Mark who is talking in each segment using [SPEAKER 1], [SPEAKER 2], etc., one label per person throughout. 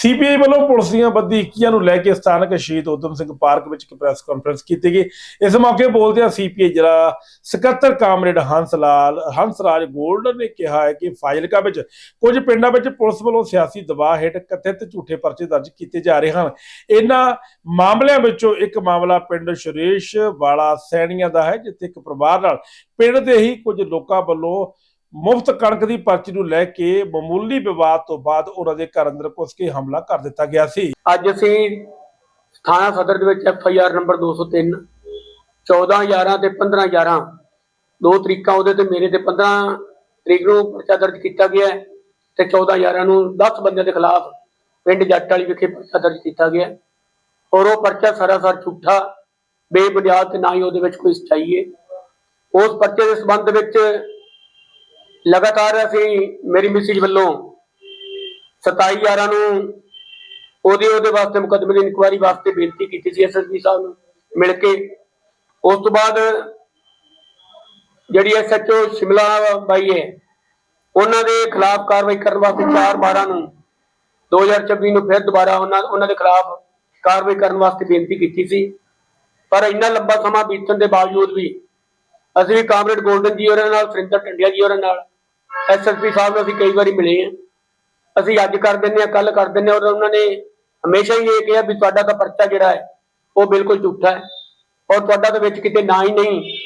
[SPEAKER 1] CPI ਵੱਲੋਂ police ਦੀਆਂ ਵਧੀਕੀਆਂ ਨੂੰ ਲੈ ਕੇ ਸਥਾਨਕ ਸ਼ਹੀਦ ਉਦਮ ਸਿੰਘ ਪਾਰਕ ਵਿੱਚ ਇੱਕ ਪ੍ਰੈਸ ਕਾਨਫਰੰਸ ਕੀਤੀ ਗਈ। ਇਸ ਮੌਕੇ ਬੋਲਦਿਆਂ ਸੀਪੀਆਈ ਜ਼ਿਲ੍ਹਾ ਸਕੱਤਰ ਕਾਮਰੇਡ ਹੰਸ ਲਾਲ, ਹੰਸ ਰਾਜ ਗੋਲਡ ਨੇ ਕਿਹਾ ਹੈ ਕਿ ਫਾਜ਼ਿਲਕਾ ਵਿੱਚ ਕੁਝ ਪਿੰਡਾਂ ਵਿੱਚ ਪੁਲਿਸ ਵੱਲੋਂ ਸਿਆਸੀ ਦਬਾਅ ਹੇਠ ਕਥਿਤ ਝੂਠੇ ਪਰਚੇ ਦਰਜ ਕੀਤੇ ਜਾ ਰਹੇ ਹਨ। ਇਹਨਾਂ ਮਾਮਲਿਆਂ ਵਿੱਚੋਂ ਇੱਕ ਮਾਮਲਾ ਪਿੰਡ ਸ਼ੁਰੇਸ਼ ਵਾਲਾ ਸੈਣੀਆਂ ਦਾ ਹੈ, ਜਿੱਥੇ ਇੱਕ ਪਰਿਵਾਰ ਨਾਲ ਪਿੰਡ ਦੇ ਹੀ ਕੁਝ ਲੋਕਾਂ ਵੱਲੋਂ ਮੁਫਤ ਕਣਕ ਦੀ ਪਰਚੀ ਨੂੰ ਲੈ ਕੇ ਮਾਮੂਲੀ ਵਿਵਾਦ ਤੋਂ ਬਾਅਦ ਉਹਨਾਂ ਦੇ ਘਰ ਅੰਦਰ ਘੁਸ ਕੇ ਹਮਲਾ ਕਰ ਦਿੱਤਾ ਗਿਆ ਸੀ।
[SPEAKER 2] ਅੱਜ ਅਸੀਂ ਥਾਣਾ ਸਦਰ ਦੇ ਵਿੱਚ ਐਫ ਆਈ ਆਰ ਨੰਬਰ 203 14 11 ਤੇ 15 11 ਦੋ ਤਰੀਕਾਂ ਉਹਦੇ ਤੇ ਮੇਰੇ ਤੇ 15 ਤਰੀਕ ਨੂੰ ਪਰਚਾ ਦਰਜ ਕੀਤਾ ਗਿਆ ਤੇ 14 11 ਨੂੰ 10 ਬੰਦਿਆਂ ਦੇ ਖਿਲਾਫ ਪਿੰਡ ਜੱਟ ਵਾਲੀ ਵਿਖੇ ਪਰਚਾ ਦਰਜ ਕੀਤਾ ਗਿਆ ਔਰ ਉਹ ਪਰਚਾ ਸਰਾਸਰ ਝੂਠਾ, ਬੇਬੁਨਿਆਦ ਤੇ ਨਾ ਹੀ ਉਹਦੇ ਵਿੱਚ ਕੋਈ ਸਚਾਈ ਹੈ। ਉਸ ਪਰਚੇ ਦੇ ਸੰਬੰਧ ਵਿੱਚ ਲਗਾਤਾਰ ਅਸੀਂ ਮੇਰੀ ਮਿਸਿਜ ਵੱਲੋਂ 27 11 ਨੂੰ ਉਹਦੇ ਉਹਦੇ ਵਾਸਤੇ ਮੁਕੱਦਮੇ ਦੀ ਇਨਕੁਆਇਰੀ ਵਾਸਤੇ ਬੇਨਤੀ ਕੀਤੀ ਸੀ ਐਸਐਸਪੀ ਸਾਹਿਬ ਨੂੰ ਮਿਲ ਕੇ। ਉਸ ਤੋਂ ਬਾਅਦ ਜਿਹੜੀ ਐਸਐਚਓ ਸ਼ਿਮਲਾ ਬਾਈ ਹੈ, ਉਹਨਾਂ ਦੇ ਖਿਲਾਫ ਕਾਰਵਾਈ ਕਰਨ ਵਾਸਤੇ 4 12 ਨੂੰ 2026 ਨੂੰ ਫਿਰ ਦੁਬਾਰਾ ਉਹਨਾਂ ਉਹਨਾਂ ਦੇ ਖਿਲਾਫ ਕਾਰਵਾਈ ਕਰਨ ਵਾਸਤੇ ਬੇਨਤੀ ਕੀਤੀ ਸੀ। ਪਰ ਇੰਨਾ ਲੰਬਾ ਸਮਾਂ ਬੀਤਣ ਦੇ ਬਾਵਜੂਦ ਵੀ ਅਸੀਂ ਵੀ ਕਾਮਰੇਡ ਗੋਲਡਨ ਜੀ ਹੋਰਾਂ ਨਾਲ, ਸੁਰਿੰਦਰ ਟੰਡਿਆ ਜੀ ਹੋਰਾਂ ਨਾਲ ਐਸਐਸਪੀ ਸਾਹਿਬ ਨੂੰ ਅਸੀਂ ਕਈ ਵਾਰੀ ਮਿਲੇ ਹਾਂ। ਅਸੀਂ ਅੱਜ ਕਰ ਦਿੰਦੇ ਆ ਕੱਲ ਕਰ ਦਿੰਦੇ ਔਰ ਉਹਨਾਂ ਨੇ ਹਮੇਸ਼ਾ ਹੀ ਇਹ ਕਿਹਾ ਵੀ ਤੁਹਾਡਾ ਤਾਂ ਪਰਚਾ ਜਿਹੜਾ ਹੈ, ਉਹ ਬਿਲਕੁਲ ਝੂਠਾ ਹੈ। ਔਰ ਤੁਹਾਡਾ ਤਾਂ ਵਿੱਚ ਕਿਤੇ ਨਾ ਹੀ ਨਹੀਂ।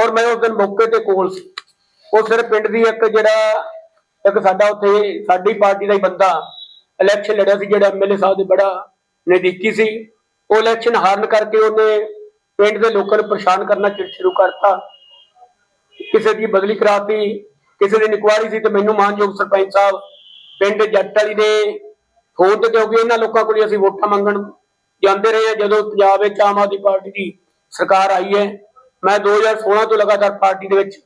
[SPEAKER 2] ਔਰ ਮੈਂ ਉਸ ਦਿਨ ਮੌਕੇ ਤੇ ਕੋਲ ਸੀ। ਉਹ ਸਿਰਫ ਪਿੰਡ ਦੀ ਇੱਕ ਜਿਹੜਾ, ਇੱਕ ਸਾਡਾ ਉੱਥੇ ਸਾਡੀ ਪਾਰਟੀ ਦਾ ਹੀ ਬੰਦਾ ਇਲੈਕਸ਼ਨ ਲੜਿਆ ਸੀ, ਜਿਹੜਾ ਐਮਐਲਏ ਸਾਹਿਬ ਦੇ ਬੜਾ ਨਜ਼ਦੀਕੀ ਸੀ। ਉਹ ਇਲੈਕਸ਼ਨ ਹਾਰਨ ਕਰਕੇ ਉਹਨੇ ਪਿੰਡ ਦੇ ਲੋਕਾਂ ਨੂੰ ਪਰੇਸ਼ਾਨ ਕਰਨਾ ਸ਼ੁ- ਸ਼ੁਰੂ ਕਰਤਾ। ਕਿਸੇ ਦੀ ਬਦਲੀ ਕਰਾਤੀ, ਕਿਸੇ ਦੀ ਇਨਕੁਆਇਰੀ ਸੀ ਤੇ ਮੈਨੂੰ ਮਾਨਯੋਗ ਸਰਪੰਚ ਸਾਹਿਬ, ਪਿੰਡ ਜੱਟ ਦੇ ਫੋਨ ਕਿਉਂਕਿ ਇਹਨਾਂ ਲੋਕਾਂ ਕੋਲ ਅਸੀਂ ਵੋਟਾਂ ਮੰਗਣ ਜਾਂਦੇ ਰਹੇ ਜਦੋਂ ਪੰਜਾਬ ਵਿੱਚ ਆਮ ਆਦਮੀ ਪਾਰਟੀ ਦੀ ਸਰਕਾਰ ਆਈ ਹੈ, ਮੈਂ 2016 ਤੋਂ ਲਗਾਤਾਰ ਪਾਰਟੀ ਦੇ ਵਿੱਚ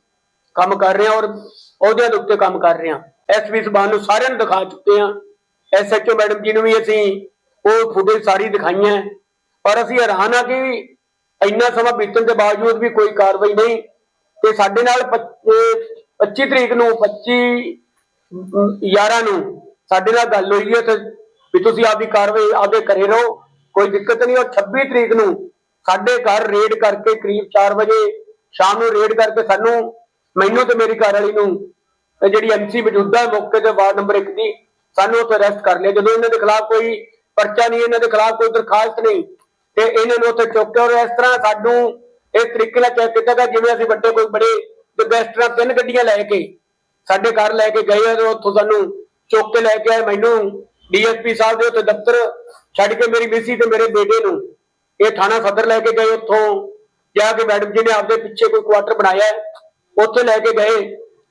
[SPEAKER 2] ਕੰਮ ਕਰ ਰਿਹਾ ਔਰ ਅਹੁਦਿਆਂ ਦੇ ਉੱਤੇ ਕੰਮ ਕਰ ਰਿਹਾ। ਐਸਪੀ ਸਬਾਨ ਨੂੰ ਸਾਰਿਆਂ ਨੂੰ ਦਿਖਾ ਚੁੱਕੇ ਹਾਂ। ਐਸਐਚਓ ਮੈਡਮ ਜੀ ਨੂੰ ਵੀ ਅਸੀਂ ਉਹ ਫੁਟੇਜ ਸਾਰੀ ਦਿਖਾਈਆਂ। ਪਰ ਅਸੀਂ ਹੈਰਾਨ ਆ ਕਿ ਇੰਨਾ ਸਮਾਂ ਬੀਤਣ ਦੇ ਬਾਵਜੂਦ ਵੀ ਕੋਈ ਕਾਰਵਾਈ ਨਹੀਂ ਤੇ ਸਾਡੇ ਨਾਲ 25 ਤਰੀਕ ਨੂੰ 25 11 ਨੂੰ ਸਾਡੇ ਨਾਲ ਗੱਲ ਹੋਈ ਹੈ ਤੇ ਵੀ ਤੁਸੀਂ ਆਪਦੀ ਕਾਰਵਾਈ ਆਪਦੇ ਕਰੇ ਰਹੋ, ਕੋਈ ਦਿੱਕਤ ਨਹੀਂ। ਔਰ 26 ਤਰੀਕ ਨੂੰ ਸਾਡੇ ਘਰ ਰੇਡ ਕਰਕੇ ਕਰੀਬ 4 ਵਜੇ ਸ਼ਾਮ ਨੂੰ ਰੇਡ ਕਰਕੇ ਸਾਨੂੰ, ਮੈਨੂੰ ਤੇ ਮੇਰੀ ਘਰ ਵਾਲੀ ਨੂੰ ਇਹ ਜਿਹੜੀ ਐਮਸੀ ਮੌਜੂਦਾ ਮੌਕੇ ਤੇ ਵਾਰਡ ਨੰਬਰ 1 ਦੀ, ਸਾਨੂੰ ਉੱਥੇ ਅਰੈਸਟ ਕਰ ਲਿਆ। ਜਦੋਂ ਇਹਨਾਂ ਦੇ ਖਿਲਾਫ ਕੋਈ ਪਰਚਾ ਨਹੀਂ, ਇਹਨਾਂ ਦੇ ਖਿਲਾਫ ਕੋਈ ਦਰਖਾਸਤ ਨਹੀਂ, ਤੇ ਇਹਨਾਂ ਨੂੰ ਉੱਥੇ ਚੁੱਕਿਆ ਕੇ ਔਰ ਇਸ ਤਰ੍ਹਾਂ ਸਾਨੂੰ ਇਸ ਤਰੀਕੇ ਨਾਲ ਚੈੱਕ ਕੀਤਾ ਗਿਆ ਜਿਵੇਂ ਅਸੀਂ ਵੱਡੇ ਕੋਈ ਬੜੇ ਗੈਸਟਰਾਂ ਤਿੰਨ ਗੱਡੀਆਂ ਲੈ ਕੇ ਸਾਡੇ ਘਰ ਲੈ ਕੇ ਗਏ ਤੇ ਉੱਥੋਂ ਸਾਨੂੰ ਚੁੱਕ ਕੇ ਲੈ ਕੇ ਆਏ ਮੈਨੂੰ, ਡੀਐਸਪੀ ਸਾਹਿਬ ਦੇ ਉੱਤੇ ਦਫ਼ਤਰ ਛੱਡ ਕੇ ਮੇਰੀ ਮਿਸੀ ਤੇ ਮੇਰੇ ਬੇਟੇ ਨੂੰ ਇਹ ਥਾਣਾ ਸਦਰ ਲੈ ਕੇ ਗਏ ਉੱਥੋਂ, ਜਾ ਕੇ ਮੈਡਮ ਜੀ ਨੇ ਆਪਦੇ ਪਿੱਛੇ ਕੋਈ ਕੁਆਟਰ ਬਣਾਇਆ, ਉੱਥੇ ਲੈ ਕੇ ਗਏ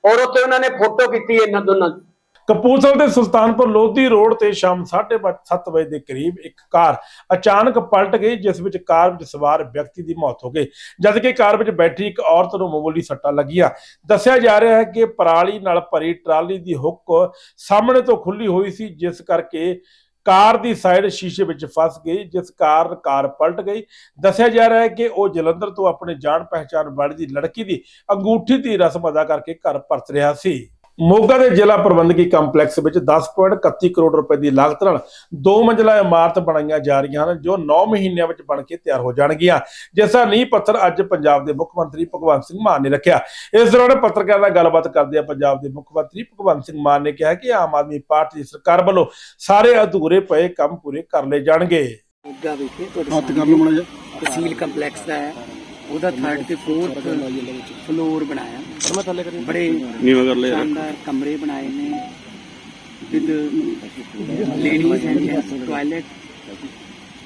[SPEAKER 2] ਔਰ ਉੱਥੇ ਉਹਨਾਂ ਨੇ ਫੋਟੋ ਕੀਤੀ ਇਹਨਾਂ ਦੋਨਾਂ ਦੀ।
[SPEAKER 1] ਕਪੂਰਥਲਾ ਦੇ ਸੁਲਤਾਨਪੁਰ ਲੋਧੀ ਰੋਡ ਤੇ ਸ਼ਾਮ 7:30 ਵਜੇ ਦੇ ਕਰੀਬ ਇੱਕ ਕਾਰ ਅਚਾਨਕ ਪਲਟ ਗਈ, ਜਿਸ ਵਿੱਚ ਕਾਰ ਵਿੱਚ ਸਵਾਰ ਵਿਅਕਤੀ ਦੀ ਮੌਤ ਹੋ ਗਈ। ਜਦਕਿ ਕਾਰ ਵਿੱਚ ਬੈਠੀ ਇੱਕ ਔਰਤ ਨੂੰ ਮਾਮੂਲੀ ਸੱਟਾਂ ਲੱਗੀਆਂ। ਦੱਸਿਆ ਜਾ ਰਿਹਾ ਹੈ ਕਿ ਪਰਾਲੀ ਨਾਲ ਭਰੀ ਟਰਾਲੀ ਦੀ ਹੁੱਕ ਸਾਹਮਣੇ ਤੋਂ ਖੁੱਲੀ ਹੋਈ ਸੀ, ਜਿਸ ਕਰਕੇ ਕਾਰ ਦੀ ਸਾਈਡ ਸ਼ੀਸ਼ੇ ਵਿੱਚ ਫਸ ਗਈ, ਜਿਸ ਕਾਰਨ ਕਾਰ ਪਲਟ ਗਈ। ਦੱਸਿਆ ਜਾ ਰਿਹਾ ਹੈ ਕਿ ਉਹ ਜਲੰਧਰ ਤੋਂ ਆਪਣੇ ਜਾਣ ਪਹਿਚਾਣ ਵਾਲੀ ਦੀ ਲੜਕੀ ਦੀ ਅੰਗੂਠੀ ਦੀ ਰਸਮ ਅਦਾ ਕਰਕੇ ਘਰ ਪਰਤ ਰਿਹਾ ਸੀ। ਮੋਗਾ ਦੇ ਜ਼ਿਲ੍ਹਾ ਪ੍ਰਬੰਧਕੀ ਕੰਪਲੈਕਸ ਵਿੱਚ 10.31 ਕਰੋੜ ਰੁਪਏ ਦੀ ਲਾਗਤ ਨਾਲ ਦੋ ਮੰਜ਼ਲਾ ਇਮਾਰਤ ਬਣਾਈਆਂ ਜਾ ਰਹੀਆਂ ਹਨ ਜੋ 9 ਮਹੀਨਿਆਂ ਵਿੱਚ ਬਣ ਕੇ ਤਿਆਰ ਹੋ ਜਾਣਗੀਆਂ। ਜਿਸ ਦਾ ਨੀਂਹ ਪੱਥਰ ਅੱਜ ਪੰਜਾਬ ਦੇ ਮੁੱਖ ਮੰਤਰੀ ਭਗਵੰਤ ਸਿੰਘ ਮਾਨ ਨੇ ਰੱਖਿਆ। ਇਸ ਦੌਰਾਨ ਪੱਤਰਕਾਰਾਂ ਨਾਲ ਗੱਲਬਾਤ ਕਰਦੇ ਆ ਪੰਜਾਬ ਦੇ ਮੁੱਖ ਮੰਤਰੀ ਭਗਵੰਤ ਸਿੰਘ ਮਾਨ ਨੇ ਕਿਹਾ ਕਿ ਆਮ ਆਦਮੀ ਪਾਰਟੀ ਦੀ ਸਰਕਾਰ ਵੱਲੋਂ ਸਾਰੇ ਅਧੂਰੇ ਪਏ ਕੰਮ ਪੂਰੇ ਕਰ ਲਏ ਜਾਣਗੇ।
[SPEAKER 3] ਮੋਗਾ ਵਿਖੇ ਤੁਹਾਡੇ
[SPEAKER 4] ਹੱਥ ਕਰ ਲਓ ਮਾੜਾ ਜਿਹਾ।
[SPEAKER 3] ਤਹਿਸੀਲ ਕੰਪਲੈਕਸ ਦਾ ਹੈ। ਉਹਦਾ ਥਰਡ ਤੇ ਫੋਰਥ ਫਲੋਰ ਬਣਾਇਆ।
[SPEAKER 4] ਮੈਂ ਥੱਲੇ ਕਰੀ
[SPEAKER 3] ਬੜੇ
[SPEAKER 4] ਨੀਵਾ ਕਰ ਲੈ ਯਾਰ
[SPEAKER 3] ਸ਼ਾਨਦਾਰ ਕਮਰੇ ਬਣਾਏ ਨੇ। ਵਿਦ ਲੇਡੀਜ਼ ਐਂਡ ਟਾਇਲਟ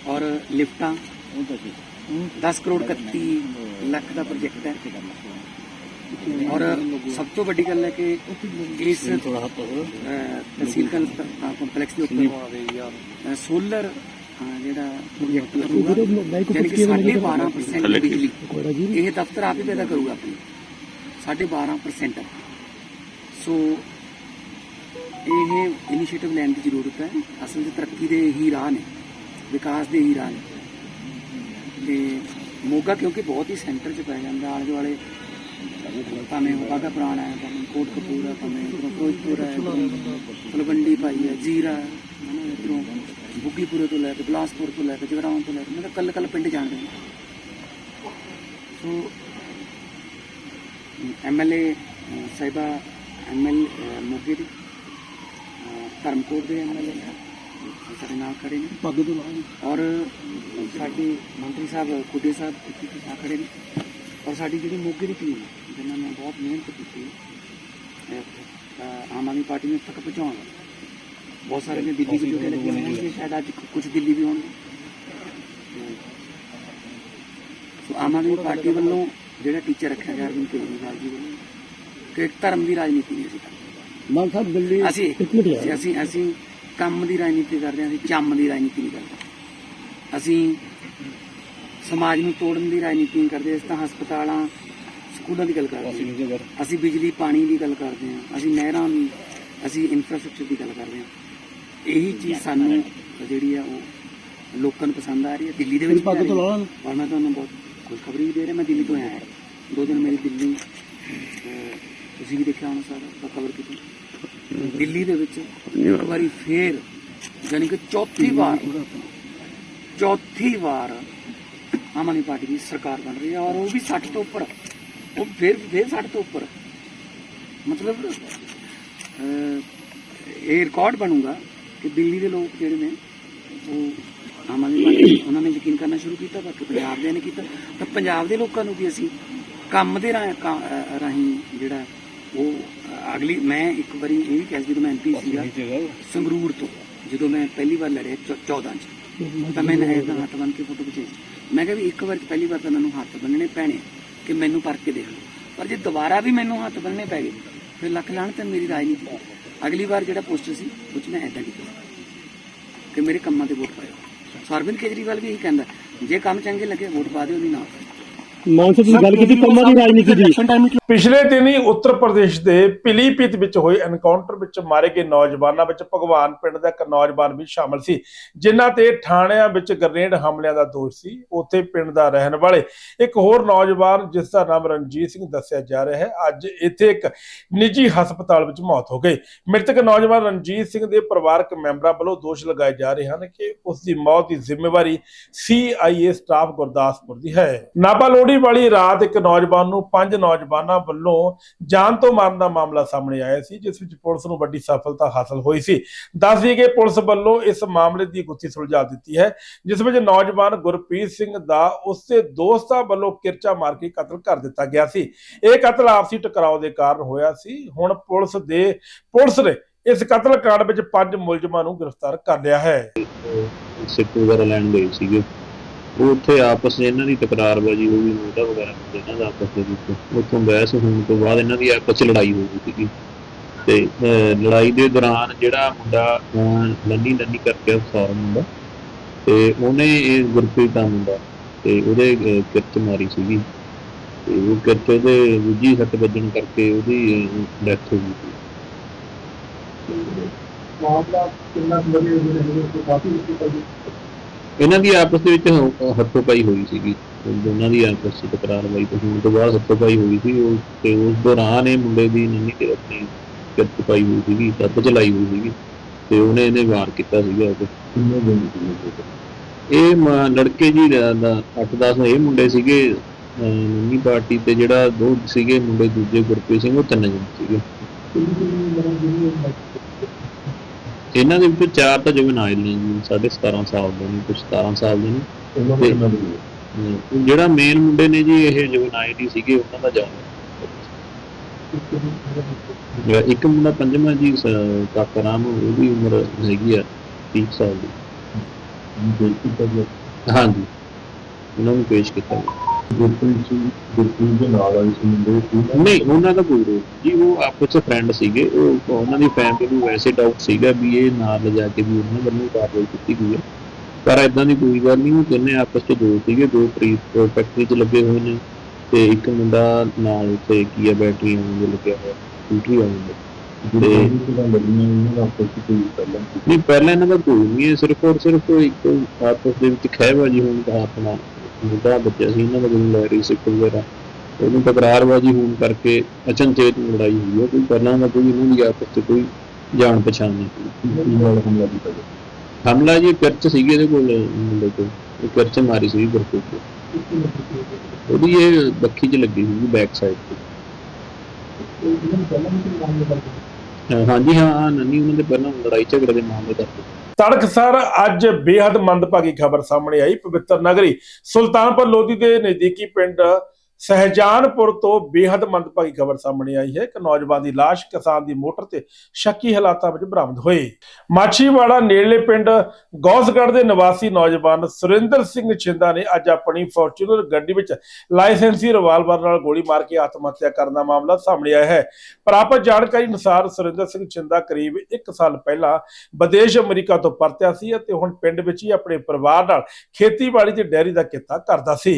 [SPEAKER 3] ਔਰ ਲਿਫਟਾਂ। 10 ਕਰੋੜ 31 ਲੱਖ ਦਾ ਪ੍ਰੋਜੈਕਟ ਹੈ। ਔਰ ਸਭ ਤੋਂ ਵੱਡੀ ਗੱਲ ਹੈ ਕਿ ਇਸ ਤਹਿਸੀਲ ਕੰਪਲੈਕਸ ਦੇ ਉੱਪਰ ਸੋਲਰ ਜਿਹੜਾ ਯਾਨੀ ਕਿ ਸਾਢੇ 12% ਬਿਜਲੀ। ਇਹ ਦਫ਼ਤਰ ਆਪ ਹੀ ਪੈਦਾ ਕਰੂਗਾ ਆਪਣੀ। ਸਾਢੇ 12% ਸੋ ਇਹ ਇਨੀਸ਼ੀਏਟਿਵ ਲੈਣ ਦੀ ਜ਼ਰੂਰਤ ਹੈ। ਅਸਲ 'ਚ ਤਰੱਕੀ ਦੇ ਹੀ ਰਾਹ ਨੇ। ਵਿਕਾਸ ਦੇ ਹੀ ਰਾਹ ਨੇ। ਤੇ ਮੋਗਾ ਕਿਉਂਕਿ ਬਹੁਤ ਹੀ ਸੈਂਟਰ 'ਚ ਪੈ ਜਾਂਦਾ ਆਲੇ ਦੁਆਲੇ ਭਾਵੇਂ ਵਾਗਾ ਪੁਰਾਣਾ ਹੈ ਭਾਵੇਂ ਕੋਟਕਪੂਰ ਹੈ ਭਾਵੇਂ ਫਿਰੋਜ਼ਪੁਰ ਹੈ ਤਲਵੰਡੀ ਪਾਈ ਹੈ ਜੀਰਾ ਹੈ ਨਾ ਇੱਧਰੋਂ ਬੁੱਗੀਪੁਰੇ ਤੋਂ ਲੈ ਕੇ ਬਲਾਸਪੁਰ ਤੋਂ ਲੈ ਕੇ ਜਗਰਾਉਂ ਤੋਂ ਲੈ ਕੇ ਮਤਲਬ ਕੱਲ ਕੱਲ ਪਿੰਡ ਜਾਣਦੇ ਨੇ। ਸੋ ਐਮਐਲਏ ਸਾਹਿਬਾ ਐਮਐਲ ਮੋਗੇ ਦੇ ਧਰਮਕੋਟ ਦੇ ਐਮਐਲਏ ਸਾਡੇ ਨਾਲ ਖੜੇ ਨੇ।
[SPEAKER 4] ਪੱਗ ਤੋਂ ਲਾ
[SPEAKER 3] ਔਰ ਸਾਡੇ ਮੰਤਰੀ ਸਾਹਿਬ ਕੁੱਡੇ ਸਾਹਿਬ ਇੱਥੇ ਆ ਖੜੇ ਨੇ। ਔਰ ਸਾਡੀ ਜਿਹੜੀ ਮੋਗੇ ਦੀ ਟੀਮ ਹੈ ਜਿਨ੍ਹਾਂ ਨੇ ਬਹੁਤ ਮਿਹਨਤ ਕੀਤੀ ਹੈ ਆਮ ਆਦਮੀ ਪਾਰਟੀ ਨੂੰ ਤੱਕ ਪਹੁੰਚਾਉਣ ਲਈ। ਬਹੁਤ ਸਾਰੇ ਨੇ ਦਿੱਲੀ ਵੀ ਜੁੜੇ ਲੱਗੇ ਹੋਣਗੇ ਸ਼ਾਇਦ ਅੱਜ ਕੁਝ ਦਿੱਲੀ ਵੀ ਹੋਣਗੇ। ਸੋ ਆਮ ਆਦਮੀ ਪਾਰਟੀ ਵੱਲੋਂ ਜਿਹੜਾ ਟੀਚਰ ਰੱਖਿਆ ਗਿਆ ਅਰਵਿੰਦ ਕੇਜਰੀਵਾਲ ਜੀ ਵੱਲੋਂ ਕਿ ਧਰਮ ਦੀ ਰਾਜਨੀਤੀ ਨਹੀਂ ਕਰਦੇ।
[SPEAKER 4] ਮਾਨ ਸਾਹਿਬ ਦਿੱਲੀ
[SPEAKER 3] ਅਸੀਂ ਅਸੀਂ ਅਸੀਂ ਕੰਮ ਦੀ ਰਾਜਨੀਤੀ ਕਰਦੇ ਹਾਂ ਅਸੀਂ ਚੰਮ ਦੀ ਰਾਜਨੀਤੀ ਨਹੀਂ ਕਰਦੇ। ਅਸੀਂ ਸਮਾਜ ਨੂੰ ਤੋੜਨ ਦੀ ਰਾਜਨੀਤੀ ਨਹੀਂ ਕਰਦੇ ਅਸੀਂ ਤਾਂ ਹਸਪਤਾਲਾਂ ਸਕੂਲਾਂ ਦੀ ਗੱਲ ਕਰਦੇ ਹਾਂ। ਅਸੀਂ ਬਿਜਲੀ ਪਾਣੀ ਦੀ ਗੱਲ ਕਰਦੇ ਹਾਂ। ਅਸੀਂ ਨਹਿਰਾਂ ਦੀ ਅਸੀਂ ਇਨਫਰਾਸਟ੍ਰਕਚਰ ਦੀ ਗੱਲ ਕਰਦੇ ਹਾਂ। ਇਹੀ ਚੀਜ਼ ਸਾਨੂੰ ਜਿਹੜੀ ਆ ਉਹ ਲੋਕਾਂ ਨੂੰ ਪਸੰਦ ਆ ਰਹੀ ਹੈ। ਦਿੱਲੀ ਦੇ ਵਿੱਚ
[SPEAKER 4] ਪੱਗ ਤੋਂ
[SPEAKER 3] ਰਹੀ ਹੈ।
[SPEAKER 4] ਲਾ
[SPEAKER 3] ਔਰ ਮੈਂ ਤੁਹਾਨੂੰ ਬਹੁਤ ਖੁਸ਼ਖਬਰੀ ਵੀ ਦੇ ਰਿਹਾ ਮੈਂ ਦਿੱਲੀ ਤੋਂ ਆਇਆ ਹਾਂ। ਦੋ ਦਿਨ ਮੇਰੀ ਦਿੱਲੀ ਤੁਸੀਂ ਵੀ ਦੇਖਿਆ ਹੋਣਾ ਸਾਰਾ ਕਵਰ ਕੀਤੀ। ਦਿੱਲੀ ਦੇ ਵਿੱਚ ਇੱਕ ਵਾਰੀ ਫੇਰ ਯਾਨੀ ਕਿ ਚੌਥੀ ਵਾਰ ਚੌਥੀ ਵਾਰ ਆਮ ਆਦਮੀ ਪਾਰਟੀ ਦੀ ਸਰਕਾਰ ਬਣ ਰਹੀ ਹੈ ਔਰ ਉਹ ਵੀ 60 ਤੋਂ ਉੱਪਰ। ਉਹ ਫਿਰ ਫਿਰ 60 ਤੋਂ ਉੱਪਰ। ਮਤਲਬ ਇਹ ਰਿਕਾਰਡ ਬਣੂਗਾ ਕਿ ਦਿੱਲੀ ਦੇ ਲੋਕ ਜਿਹੜੇ ਨੇ ਉਹ ਆਮ ਆਦਮੀ ਪਾਰਟੀ ਉਹਨਾਂ ਨੇ ਯਕੀਨ ਕਰਨਾ ਸ਼ੁਰੂ ਕੀਤਾ ਬਾਕੀ ਪੰਜਾਬ ਦੇ ਨੇ ਕੀਤਾ। ਤਾਂ ਪੰਜਾਬ ਦੇ ਲੋਕਾਂ ਨੂੰ ਵੀ ਅਸੀਂ ਕੰਮ ਦੇ ਰਾਹੀਂ ਜਿਹੜਾ ਉਹ ਅਗਲੀ ਮੈਂ ਇੱਕ ਵਾਰੀ ਇਹ ਵੀ ਕਿਹਾ ਸੀ ਜਦੋਂ ਮੈਂ ਐਮਪੀ ਸੀਗਾ ਸੰਗਰੂਰ ਤੋਂ ਜਦੋਂ ਮੈਂ ਪਹਿਲੀ ਵਾਰ ਲੜਿਆ ਚੌ- 14 ਚ। ਤਾਂ ਮੈਂ ਨਹਿਰ ਦਾ ਹੱਥ ਬੰਨ ਕੇ ਫੋਟੋ ਖਿਚਾਈ। ਮੈਂ ਕਿਹਾ ਵੀ ਇੱਕ ਵਾਰ ਪਹਿਲੀ ਵਾਰ ਤਾਂ ਮੈਨੂੰ ਹੱਥ ਬੰਨਣੇ ਪੈਣੇ ਕਿ ਮੈਨੂੰ ਪਰਖ ਕੇ ਦੇਖ ਲਓ। ਪਰ ਜੇ ਦੁਬਾਰਾ ਵੀ ਮੈਨੂੰ ਹੱਥ ਬੰਨਣੇ ਪੈ ਗਏ ਫਿਰ ਲੱਖ ਲਾਣ ਤੇ ਮੇਰੀ ਰਾਜਨੀਤੀ। ਅਗਲੀ ਵਾਰ ਜਿਹੜਾ ਪੋਸਟਰ ਸੀ, ਉਹ 'ਚ ਮੈਂ ਐਦਾਂ ਕੀਤਾ। ਕਿ ਮੇਰੇ ਕੰਮਾਂ ਤੇ ਵੋਟ ਪਾਇਓ। ਸੋ ਅਰਵਿੰਦ ਕੇਜਰੀਵਾਲ ਵੀ ਇਹੀ ਕਹਿੰਦਾ, ਜੇ ਕੰਮ ਚੰਗੇ ਲੱਗੇ ਵੋਟ ਪਾ ਦਿਓ, ਨਹੀਂ ਨਾ।
[SPEAKER 4] ਮਾਨ ਸਾਹਿਬ ਤੁਸੀਂ ਗੱਲ ਕੀਤੀ। ਕੰਮਾਂ ਦੀ ਰਾਜਨੀਤੀ ਦੀ
[SPEAKER 1] ਪਿਛਲੇ ਦਿਨੀ ਉੱਤਰ ਪ੍ਰਦੇਸ਼ ਦੇ ਪਿਲੀਪੀਤ ਵਿੱਚ ਹੋਏ ਐਨਕਾਊਂਟਰ ਵਿੱਚ ਮਾਰੇ ਗਏ ਨੌਜਵਾਨਾਂ ਵਿੱਚ ਭਗਵਾਨ ਪਿੰਡ ਦਾ ਇੱਕ ਨੌਜਵਾਨ ਵੀ ਸ਼ਾਮਲ ਸੀ ਜਿਨ੍ਹਾਂ ਤੇ ਥਾਣਿਆਂ ਵਿੱਚ ਗ੍ਰਨੇਡ ਹਮਲਿਆਂ ਦਾ ਦੋਸ਼ ਸੀ। ਉੱਥੇ ਪਿੰਡ ਦਾ ਰਹਿਣ ਵਾਲੇ ਇੱਕ ਹੋਰ ਨੌਜਵਾਨ ਜਿਸ ਦਾ ਨਾਮ ਰਣਜੀਤ ਸਿੰਘ ਦੱਸਿਆ ਜਾ ਰਿਹਾ ਹੈ ਅੱਜ ਇੱਥੇ ਇੱਕ ਨਿੱਜੀ ਹਸਪਤਾਲ ਵਿੱਚ ਮੌਤ ਹੋ ਗਈ। ਮ੍ਰਿਤਕ ਨੌਜਵਾਨ ਰਣਜੀਤ ਸਿੰਘ ਦੇ ਪਰਿਵਾਰਕ ਮੈਂਬਰਾਂ ਵੱਲੋਂ ਦੋਸ਼ ਲਗਾਏ ਜਾ ਰਹੇ ਹਨ ਕਿ ਉਸ ਦੀ ਮੌਤ ਦੀ ਜ਼ਿੰਮੇਵਾਰੀ ਸੀਆਈਏ ਸਟਾਫ ਗੁਰਦਾਸਪੁਰ ਦੀ ਹੈ। ਨਾਭਾ ਲੋਹੜੀ ਵਾਲੀ ਰਾਤ ਇੱਕ ਨੌਜਵਾਨ ਨੂੰ ਪੰਜ ਨੌਜਵਾਨਾਂ ਵੱਲੋਂ ਜਾਨ ਤੋਂ ਮਾਰਨ ਦਾ ਮਾਮਲਾ ਸਾਹਮਣੇ ਆਇਆ ਸੀ, ਜਿਸ ਵਿੱਚ ਪੁਲਿਸ ਨੂੰ ਵੱਡੀ ਸਫਲਤਾ ਹਾਸਲ ਹੋਈ ਸੀ। ਦੱਸ ਦਈਏ ਕਿ ਪੁਲਿਸ ਵੱਲੋਂ ਇਸ ਮਾਮਲੇ ਦੀ ਗੁੱਥੀ ਸੁਲਝਾ ਦਿੱਤੀ ਹੈ, ਜਿਸ ਵਿੱਚ ਨੌਜਵਾਨ ਗੁਰਪ੍ਰੀਤ ਸਿੰਘ ਦਾ ਉਸਦੇ ਦੋਸਤਾਂ ਵੱਲੋਂ ਕਿਰਚਾ ਮਾਰ ਕੇ ਕਤਲ ਕਰ ਦਿੱਤਾ ਗਿਆ ਸੀ। ਇਹ ਕਤਲ ਆਪਸੀ ਟਕਰਾਓ ਦੇ ਕਾਰਨ ਹੋਇਆ ਸੀ। ਹੁਣ ਪੁਲਿਸ ਦੇ, ਪੁਲਿਸ ਨੇ ਇਸ ਕਤਲ ਕਾਂਡ ਵਿੱਚ ਪੰਜ ਮੁਲਜ਼ਮਾਂ ਨੂੰ ਗ੍ਰਿਫਤਾਰ ਕਰ ਲਿਆ ਹੈ।
[SPEAKER 5] ਸਿੱਖ ਵਗੈਰਾ ਲੈਣ ਗਏ ਸੀਗੇ। ਉਹ ਉੱਥੇ ਆਪਸ 'ਚ ਇਹਨਾਂ ਦੀ ਤਕਰਾਰਬਾਜ਼ੀ ਹੋ ਗਈ ਮੋਢਾ ਵਗੈਰਾ ਹੁੰਦਾ ਇਹਨਾਂ ਦਾ ਆਪਸ ਦੇ ਵਿੱਚ। ਉੱਥੋਂ ਬਹਿਸ ਹੋਣ ਤੋਂ ਬਾਅਦ ਇਹਨਾਂ ਦੀ ਆਪਸ 'ਚ ਲੜਾਈ ਹੋ ਗਈ ਸੀਗੀ। ਤੇ ਲੜਾਈ ਦੇ ਦੌਰਾਨ ਜਿਹੜਾ ਮੁੰਡਾ ਅਹ, ਨੰਨੀ ਨੰਨੀ ਕਰਕੇ ਅਫਸਰ ਮੁੰਡਾ ਤੇ ਉਹਨੇ ਇਹ ਗੁਰਪ੍ਰੀਤ ਦਾ ਮੁੰਡਾ ਤੇ ਉਹਦੇ ਅਹ, ਮਾਰੀ ਸੀਗੀ। ਤੇ ਉਹ ਕਿਰਤ ਉਹਦੇ ਦੂਜੀ ਸੱਟ ਵੱਜਣ ਕਰਕੇ ਉਹਦੀ ਡੈਥ ਹੋ ਗਈ ਸੀ। ਇਹਨਾਂ ਦੀ ਆਪਸ ਦੇ ਵਿੱਚ ਹੱਥੋਂ ਪਾਈ ਹੋਈ ਸੀਗੀ। ਦੋਨਾਂ ਦੀ ਆਪਸ ਵਿੱਚ ਤਕਰਾਰਬਾਜ਼ੀ ਤੋਂ ਹੋਣ ਤੋਂ ਬਾਅਦ ਹੱਥੋਂ ਪਾਈ ਹੋਈ ਸੀ। ਉਹ ਤੇ ਉਸ ਦੌਰਾਨ ਇਹ ਮੁੰਡੇ ਦੀ ਨੰਨੀ ਤੇ ਆਪਣੀ ਕਿਰਤ ਪਾਈ ਹੋਈ ਸੀਗੀ ਸੱਤ ਚਲਾਈ ਹੋਈ ਸੀਗੀ ਤੇ ਉਹਨੇ ਇਹਨੇ ਵਾਰ ਕੀਤਾ ਸੀਗਾ ਉਹ ਇਹ? ਮ- ਲੜਕੇ ਜੀ 8-10 ਇਹ ਮੁੰਡੇ ਸੀਗੇ ਨੰਨੀ ਪਾਰਟੀ ਤੇ ਜਿਹੜਾ ਦੋ ਸੀਗੇ ਮੁੰਡੇ ਦੂਜੇ ਗੁਰਪ੍ਰੀਤ ਸਿੰਘ ਉਹ ਤਿੰਨ ਜਣੇ ਸੀਗੇ। ਇਹਨਾਂ ਦੇ ਵਿੱਚੋਂ ਚਾਰ ਤਾਂ ਜੁਵਨਾਈਲ ਨੇ ਜੀ ਸਾਢੇ 17 ਸਾਲ ਦੇ ਨੇ ਕੁਝ 17 ਸਾਲ ਦੇ ਨੇ। ਜਿਹੜਾ ਮੇਨ ਮੁੰਡੇ ਨੇ ਜੀ ਇਹ ਜੁਵਨਾਈਲ ਹੀ ਸੀਗੇ ਉਹਨਾਂ ਦਾ ਜਾਨ ਇੱਕ ਮੁੰਡਾ ਪੰਜਵਾਂ ਜੀ ਕਾਕਾ ਰਾਮ ਉਹਦੀ ਉਮਰ ਹੈਗੀ ਆ 30 ਸਾਲ ਦੀ। ਹਾਂਜੀ। ਉਹਨਾਂ ਨੂੰ ਪੇਸ਼ ਕੀਤਾ ਗਿਆ। ਨਹੀਂ ਉਹਨਾਂ ਦਾ ਕੋਈ ਰੋਲ ਜੀ ਉਹ ਆਪਸ ਵਿੱਚ ਫਰੈਂਡ ਸੀਗੇ। ਉਹ ਉਹਨਾਂ ਦੀ ਫੈਮਿਲੀ ਨੂੰ ਵੈਸੇ ਡਾਊਟ ਸੀਗਾ ਵੀ ਇਹ ਨਾਲ ਲਿਜਾ ਕੇ ਵੀ ਉਹਨਾਂ ਵੱਲੋਂ ਕਾਰਵਾਈ ਕੀਤੀ ਗਈ ਹੈ। ਪਰ ਇਦਾਂ ਦੀ ਕੋਈ ਗੱਲ ਨਹੀਂ ਉਹ ਤਿੰਨੇ ਆਪਸ ਵਿੱਚ ਦੋ ਸੀਗੇ। ਦੋ ਪ੍ਰੀਤ ਫੈਕਟਰੀ 'ਚ ਲੱਗੇ ਹੋਏ ਨੇ ਤੇ ਇੱਕ ਮੁੰਡਾ ਨਾਲ ਉੱਥੇ ਕੀ ਹੈ ਬੈਟਰੀ ਵਾਂਗੂ ਲੱਗਿਆ ਹੋਇਆ ਸਕੂਟਰੀ ਤੇ ਨਹੀਂ ਪਹਿਲਾਂ ਇਹਨਾਂ ਦਾ ਕੋਈ ਨਹੀਂ ਸਿਰਫ ਔਰ ਸਿਰਫ ਇੱਕ ਆਪਸ ਦੇ ਵਿੱਚ ਖਹਿਬਾਜੀ ਹੋਣ ਦਾ ਆਪਣਾ ਮੁੱਦਾ ਬੱਚਾ ਸੀ ਇਹਨਾਂ ਦਾ ਕੋਈ ਲਹਿਰੀ ਸਿੱਖ ਵਗੈਰਾ। ਉਹਨੂੰ ਤਕਰਾਰਬਾਜੀ ਹੋਣ ਕਰਕੇ ਅਚਨਚੇਤ ਲੜਾਈ ਹੋਈ ਹੈ ਕੋਈ ਪਹਿਲਾਂ ਦਾ ਕੋਈ ਇਹਨਾਂ ਦੀ ਆਪਸ ਵਿੱਚ ਕੋਈ ਜਾਣ ਪਛਾਣ ਨਹੀਂ ਸੀ। ਹਮਲਾ ਜੀ ਕਿਰਚ ਸੀਗੀ ਇਹਦੇ ਕੋਲ ਮੁੰਡੇ ਕੋਲ। ਉਹ ਕਿਰਚ ਮਾਰੀ ਸੀ ਗੁਰਪ੍ਰੀਤ ਕੋਲ। ਉਹਦੀ ਇਹ ਬੱਖੀ 'ਚ ਲੱਗੀ ਸੀ ਬੈਕ ਸਾਈਡ ਤੇ। ਹਾਂਜੀ ਹਾਂ ਹਾਂ, ਨੰਨੀ ਉਹਨਾਂ ਦੇ ਪਹਿਲਾਂ ਲੜਾਈ ਝਗੜੇ ਦੇ ਮਾਮਲੇ ਕਰਕੇ
[SPEAKER 1] ਤੜਕਸਰ ਅੱਜ ਬੇहद ਮੰਦਭਾਗੀ ਖਬਰ ਸਾਹਮਣੇ ਆਈ। ਪਵਿੱਤਰ ਨਗਰੀ ਸੁਲਤਾਨਪੁਰ ਲੋਧੀ ਦੇ ਨਜ਼ਦੀਕੀ ਪਿੰਡ ਸਹਿਜਾਨਪੁਰ ਤੋਂ ਬੇਹੱਦ ਮੰਦਭਾਗੀ ਖਬਰ ਸਾਹਮਣੇ ਆਈ ਹੈ। ਕਿ ਨੌਜਵਾਨ ਦੀ ਲਾਸ਼ ਕਿਸਾਨ ਦੀ ਮੋਟਰ ਤੇ ਸ਼ੱਕੀ ਹਾਲਾਤਾਂ ਵਿੱਚ ਬਰਾਮਦ ਹੋਈ। ਮਾਛੀਵਾੜਾ ਨੇੜਲੇ ਪਿੰਡ ਗੌਸਗੜ੍ਹ ਦੇ ਨਿਵਾਸੀ ਨੌਜਵਾਨ ਸੁਰਿੰਦਰ ਸਿੰਘ ਛਿੰਦਾ ਨੇ ਅੱਜ ਆਪਣੀ ਫੋਰਚੂਨਰ ਗੱਡੀ ਵਿੱਚ ਲਾਇਸੈਂਸੀ ਰਿਵਾਲਵਰ ਨਾਲ ਗੋਲੀ ਮਾਰ ਕੇ ਆਤਮ ਹੱਤਿਆ ਕਰਨ ਦਾ ਮਾਮਲਾ ਸਾਹਮਣੇ ਆਇਆ ਹੈ। ਪ੍ਰਾਪਤ ਜਾਣਕਾਰੀ ਅਨੁਸਾਰ ਸੁਰਿੰਦਰ ਸਿੰਘ ਛਿੰਦਾ ਕਰੀਬ 1 ਸਾਲ ਪਹਿਲਾਂ ਵਿਦੇਸ਼ ਅਮਰੀਕਾ ਤੋਂ ਪਰਤਿਆ ਸੀ ਅਤੇ ਹੁਣ ਪਿੰਡ ਵਿੱਚ ਹੀ ਆਪਣੇ ਪਰਿਵਾਰ ਨਾਲ ਖੇਤੀਬਾੜੀ ਤੇ ਡੈਰੀ ਦਾ ਕਿੱਤਾ ਕਰਦਾ ਸੀ।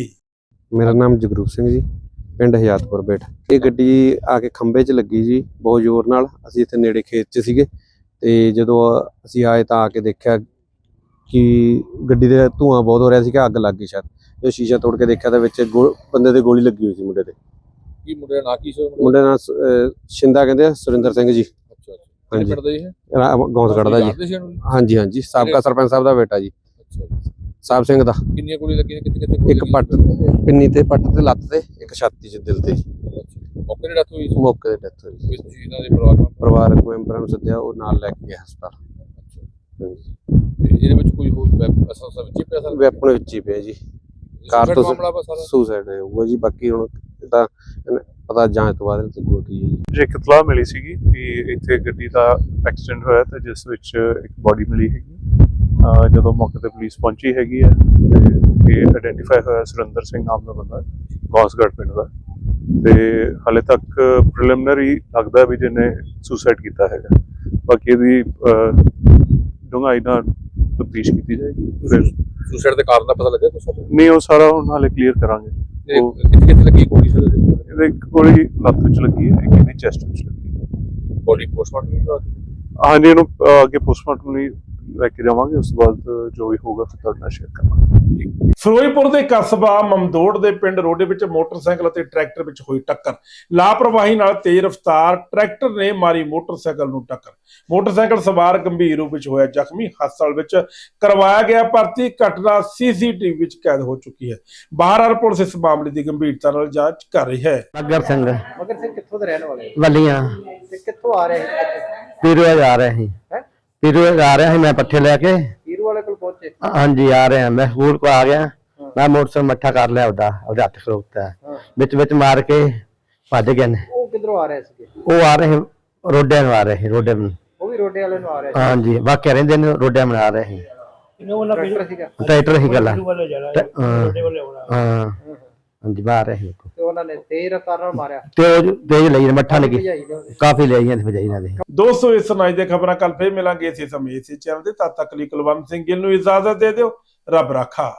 [SPEAKER 6] ਮੇਰਾ ਨਾਮ ਜਗਰੂਪ ਸਿੰਘ ਜੀ ਪਿੰਡ ਹਯਾਤਪੁਰ ਬੇਟ। ਇਹ ਗੱਡੀ ਆ ਕੇ ਖੰਭੇ 'ਚ ਲੱਗੀ ਜੀ ਬਹੁਤ ਜ਼ੋਰ ਨਾਲ। ਅਸੀਂ ਇੱਥੇ ਨੇੜੇ ਖੇਤ 'ਚ ਸੀਗੇ ਤੇ ਜਦੋਂ ਅਸੀਂ ਆਏ ਤਾਂ ਆ ਕੇ ਦੇਖਿਆ ਕਿ ਗੱਡੀ ਦੇ ਧੂਆਂ ਬਹੁਤ ਹੋ ਰਿਹਾ ਸੀ ਕਿ ਅੱਗ ਲੱਗ ਗਈ ਸ਼ਾਇਦ। ਜੋ ਸ਼ੀਸ਼ਾ ਤੋੜ ਕੇ ਦੇਖਿਆ ਤਾਂ ਵਿੱਚ ਬੰਦੇ ਦੇ ਗੋਲੀ ਲੱਗੀ ਹੋਈ ਸੀ ਮੁੰਡੇ ਤੇ
[SPEAKER 7] ਕੀ ਮੁੰਡੇ ਦਾ ਨਾਂ ਕੀ ਸੀ ਮੁੰਡੇ
[SPEAKER 6] ਦਾ? ਨਾਂ ਸ਼ਿੰਦਾ ਕਹਿੰਦੇ ਆ ਸੁਰਿੰਦਰ ਸਿੰਘ ਜੀ।
[SPEAKER 7] ਦਾ? ਅੱਛਾ। ਅੱਛਾ
[SPEAKER 6] ਹਾਂਜੀ।
[SPEAKER 7] ਪਿੰਡ ਦਾ
[SPEAKER 6] ਜੀ।
[SPEAKER 7] ਇਹਨੂੰ?
[SPEAKER 6] ਹਾਂਜੀ ਹਾਂਜੀ। ਸਾਬਕਾ ਸਰਪੰਚ ਸਾਹਿਬ ਦਾ ਬੇਟਾ ਜੀ।
[SPEAKER 7] ਅੱਛਾ।
[SPEAKER 6] ਸਾਹਿਬ ਸਿੰਘ ਦਾ।
[SPEAKER 7] ਕਿੰਨੀਆਂ ਗੋਲੀ ਲੱਗੀਆਂ ਕਿੱਥੇ ਕਿੱਥੇ
[SPEAKER 6] ਇੱਕ? ਪੱਟ। ਪਿੰਨੀ ਤੇ ਪੱਟ ਤੇ ਲੱਤ ਤੇ। ਇੱਕ ਛਾਤੀ 'ਚ ਦਿਲ ਤੇ।
[SPEAKER 7] ਅੱਛਾ। ਮੌਕੇ ਤੇ ਡੈਥ ਹੋਈ ਸੀ?
[SPEAKER 6] ਮੌਕੇ ਤੇ ਡੈਥ ਹੋਈ
[SPEAKER 7] ਕੋਈ ਤੁਸੀਂ ਇਹਨਾਂ ਦੇ ਪਰਿਵਾਰ ਮੈਂਬਰ?
[SPEAKER 6] ਪਰਿਵਾਰਕ ਮੈਂਬਰਾਂ ਨੂੰ ਸੱਦਿਆ ਉਹ ਨਾਲ ਲੈ ਕੇ ਗਏ ਹਸਪਤਾਲ। ਹਾਂਜੀ।
[SPEAKER 7] ਤੇ ਇਹਦੇ ਵਿੱਚ ਕੋਈ ਹੋਰ ਵੈਪ- ਅਸਲ ਅਸਲ ਵਿੱਚ ਹੀ ਪਿਆ ਸਰ?
[SPEAKER 6] ਵੈਪਨ ਵਿੱਚ ਹੀ ਪਿਆ ਜੀ। ਕਾਰ ਤੋਂ
[SPEAKER 7] ਮਾਮਲਾ ਵਾ ਸਾਰਾ?
[SPEAKER 6] ਸੁਸਾਈਡ ਹੋਊਗਾ ਜੀ। ਬਾਕੀ ਹੁਣ ਇਹ ਤਾਂ ਇਹਨੇ ਪਤਾ ਜਾਂਚ ਤੋਂ ਬਾਅਦ ਲੱਗੂਗਾ ਕੀ ਹੈ ਜੀ।
[SPEAKER 8] ਜੇ ਇੱਕ ਇਤਲਾਹ ਮਿਲੀ ਸੀਗੀ ਕਿ ਇੱਥੇ ਗੱਡੀ ਦਾ ਐਕਸੀਡੈਂਟ ਹੋਇਆ ਤੇ ਜਿਸ ਵਿੱਚ ਇੱਕ ਬੋਡੀ ਮਿਲੀ ਹੈਗੀ। ਅਹ ਜਦੋਂ ਮੌਕੇ ਤੇ ਪੁਲਿਸ ਪਹੁੰਚੀ ਹੈਗੀ ਹੈ ਤੇ ਇਹ ਆਇਡੈਂਟੀਫਾਈ ਹੋਇਆ ਸੁਰਿੰਦਰ ਸਿੰਘ ਨਾਮ ਦਾ ਬੰਦਾ ਗੌਸਗੜ੍ਹ ਪਿੰਡ ਦਾ। ਤੇ ਹਾਲੇ ਤੱਕ ਪ੍ਰੀਲਿਮਿਨਰੀ ਲੱਗਦਾ ਵੀ ਜਿਹਨੇ ਸੁਸਾਈਡ ਕੀਤਾ ਹੈਗਾ। ਬਾਕੀ ਇਹਦੀ ਡੂੰਘਾਈ ਨਾਲ ਤਫਤੀਸ਼ ਕੀਤੀ ਜਾਏਗੀ। ਫਿਰ
[SPEAKER 7] ਸੁਸਾਈਡ ਦੇ ਕਾਰਨ ਦਾ ਪਤਾ ਲੱਗਿਆ ਸਰ
[SPEAKER 8] ਨਹੀਂ ਉਹ ਸਾਰਾ ਹੁਣ ਹਾਲੇ ਕਲੀਅਰ ਕਰਾਂਗੇ।
[SPEAKER 7] ਕਿੱਥੇ ਕਿੱਥੇ ਲੱਗੀ ਗੋਲੀ ਸਰ?
[SPEAKER 8] ਇਹਦੇ ਇੱਕ ਗੋਲੀ ਲੱਤ ਵਿੱਚ ਲੱਗੀ ਹੈ ਇੱਕ ਇਹਦੀ ਚੈਸਟ ਵਿੱਚ ਲੱਗੀ ਹੈ।
[SPEAKER 7] ਬੋਡੀ ਪੋਸਟਮਾਰਟਮ ਨਹੀਂ ਹੋਇਆ
[SPEAKER 8] ਹਾਂਜੀ ਇਹਨੂੰ ਅੱਗੇ ਪੋਸਟਮਾਰਟਮ ਲਈ ਲੈ ਕੇ ਜਾਵਾਂਗੇ। ਉਸ ਤੋਂ ਬਾਅਦ ਜੋ ਵੀ ਹੋਊਗਾ ਫਿਰ ਤੁਹਾਡੇ ਨਾਲ ਸ਼ੇਅਰ ਕਰਾਂਗੇ।
[SPEAKER 1] ਫਿਰੋਜ਼ਪੁਰ ਦੇ ਕਸਬਾ ਮਮਦੋੜ ਦੇ ਪਿੰਡ ਰੋਡੇ ਵਿੱਚ ਮੋਟਰਸਾਈਕਲ ਅਤੇ ਟਰੈਕਟਰ ਵਿੱਚ ਹੋਈ ਟੱਕਰ। ਲਾਪਰਵਾਹੀ ਨਾਲ ਤੇਜ਼ ਰਫ਼ਤਾਰ ਟਰੈਕਟਰ ਨੇ ਮਾਰੀ ਮੋਟਰਸਾਈਕਲ ਨੂੰ ਟੱਕਰ। ਮੋਟਰਸਾਈਕਲ ਸਵਾਰ ਗੰਭੀਰ ਰੂਪ ਵਿੱਚ ਹੋਇਆ ਜ਼ਖਮੀ। ਹਸਪਤਾਲ ਵਿੱਚ ਕਰਵਾਇਆ ਗਿਆ ਭਰਤੀ। ਘਟਨਾ ਸੀਸੀਟੀਵੀ ਵਿੱਚ ਕੈਦ ਹੋ ਚੁੱਕੀ ਹੈ। ਬਾਹਰ ਪੁਲਿਸ ਇਸ ਮਾਮਲੇ ਦੀ ਗੰਭੀਰਤਾ ਨਾਲ ਜਾਂਚ ਕਰ ਰਹੀ ਹੈ।
[SPEAKER 9] ਮਗਰ ਸਿੰਘ।
[SPEAKER 2] ਮਗਰ ਸਿੰਘ ਕਿੱਥੋਂ ਦੇ ਰਹਿਣ ਵਾਲੇ?
[SPEAKER 9] ਵੱਲੀਆਂ।
[SPEAKER 2] ਤੇ ਕਿੱਥੋਂ ਆ ਰਹੇ
[SPEAKER 9] ਪੀਰੂ ਜਾ ਰਹੇ ਸੀ।
[SPEAKER 2] ਹੈ?
[SPEAKER 9] ਪੀਰੂ ਜਾ ਰਿਹਾ ਸੀ ਮੈਂ ਪੱਠੇ ਲੈ ਕੇ।
[SPEAKER 2] ਹੀਰੂ ਵਾਲੇ ਕੋਲ ਪਹੁੰਚੇ?
[SPEAKER 9] ਹਾਂਜੀ ਆ ਰਹੇ ਮੈਂ। ਸਕੂਲ ਕੋ ਆ ਗਿਆ? ਮੈਂ ਮੋਟਰਸਾਈਕਲ ਮੱਠਾ ਕਰ ਲਿਆ ਉਹਦਾ ਉਹਦੇ ਹੱਥ ਖਲੋਤਾ
[SPEAKER 2] ਹਾਂ।
[SPEAKER 9] ਵਿੱਚ ਵਿੱਚ ਮਾਰ ਕੇ ਭੱਜ ਗਏ ਨੇ।
[SPEAKER 2] ਉਹ ਕਿੱਧਰੋਂ ਆ ਰਹੇ ਸੀਗੇ?
[SPEAKER 9] ਉਹ ਆ ਰਹੇ ਸੀ, ਰੋਡਿਆਂ ਨੂੰ ਆ ਰਹੇ ਸੀ ਰੋਡੇ ਨੂੰ।
[SPEAKER 2] ਉਹ ਵੀ ਰੋਡੇ ਵਾਲੇ ਨੂੰ ਆ ਰਹੇ
[SPEAKER 9] ਹਾਂਜੀ ਵਾਕਿਆ ਰਹਿੰਦੇ ਨੇ ਰੋਡਿਆਂ ਨੂੰ ਆ ਰਹੇ ਸੀ।
[SPEAKER 2] ਸੀ ਟਰੈਕਟਰ ਸੀਗਾ।
[SPEAKER 9] ਟਰੈਕਟਰ ਹੀ। ਗੱਲਾਂ ਹਾਂ। ਹਾਂਜੀ ਬਾਹਰ ਰਹੇ।
[SPEAKER 2] ਤੇ ਉਹਨਾਂ ਨੇ ਤੇਜ਼ ਰਫ਼ਤਾਰ ਨਾਲ ਮਾਰਿਆ।
[SPEAKER 9] ਤੇ ਉਹ ਤੇਜ਼ ਲਈ ਨੇ, ਮੱਠਾ ਲੱਗੀ।
[SPEAKER 2] ਭਜਾਈ ਦੇ ਉਹਨੇ।
[SPEAKER 9] ਕਾਫੀ ਲਈਆਂ ਤੇ ਭਜਾਈ ਨਾਲ ਦੇ
[SPEAKER 1] ਦੋਸਤੋ ਇਸ ਸੁਣਾਈ ਦੇ ਖਬਰਾਂ ਕੱਲ ਫੇਰ ਮਿਲਾਂਗੇ। ਇਸੇ ਸਮੇਂ ਇਸੇ ਚੈਨਲ ਤੇ ਤਦ ਤੱਕ ਲਈ ਕੁਲਵੰਤ ਸਿੰਘ ਗਿੱਲ ਨੂੰ ਇਜਾਜ਼ਤ ਦੇ ਦਿਓ। ਰੱਬ ਰਾਖਾ